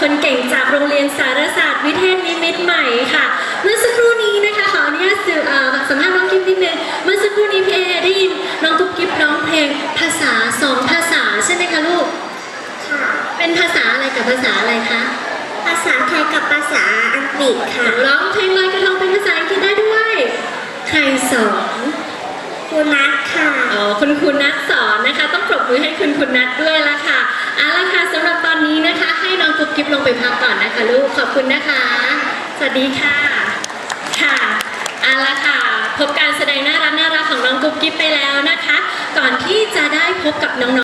คนเก่งจากโรงเรียนสารศาสตร์วิเทศนิมิตรใหม่ค่ะ เมื่อสักครู่นี้นะคะขออนุญาตสื่อเอ่อสัมภาษณ์น้องกิฟนิดนึงเมื่อสักครู่นี้พี่เอได้ยินน้องกุ๊บกิ๊บร้องเพลงภาษาสองภาษาใช่ไหมคะลูกค่ะเป็นภาษาอะไรกับภาษาอะไรคะภาษาไทยกับภาษาอังกฤษค่ะร้องเพลงลอยกระทงเป็นภาษาอังกฤษได้ด้วยใครสอนคุณนัทค่ะอ๋อคุณครูนัทสอนนะคะ ต้องปรบมือให้คุณคุณนัทด้วยละค่ะเอาละ ให้น้องกุ๊กกิ๊บลงไปพักก่อนนะคะลูก ขอบคุณนะคะ สวัสดีค่ะ ค่ะเอาละค่ะ พบการแสดงน่ารักน่ารักของน้องกุ๊กกิ๊บไปแล้วนะคะ ก่อนที่จะได้พบกับน้อง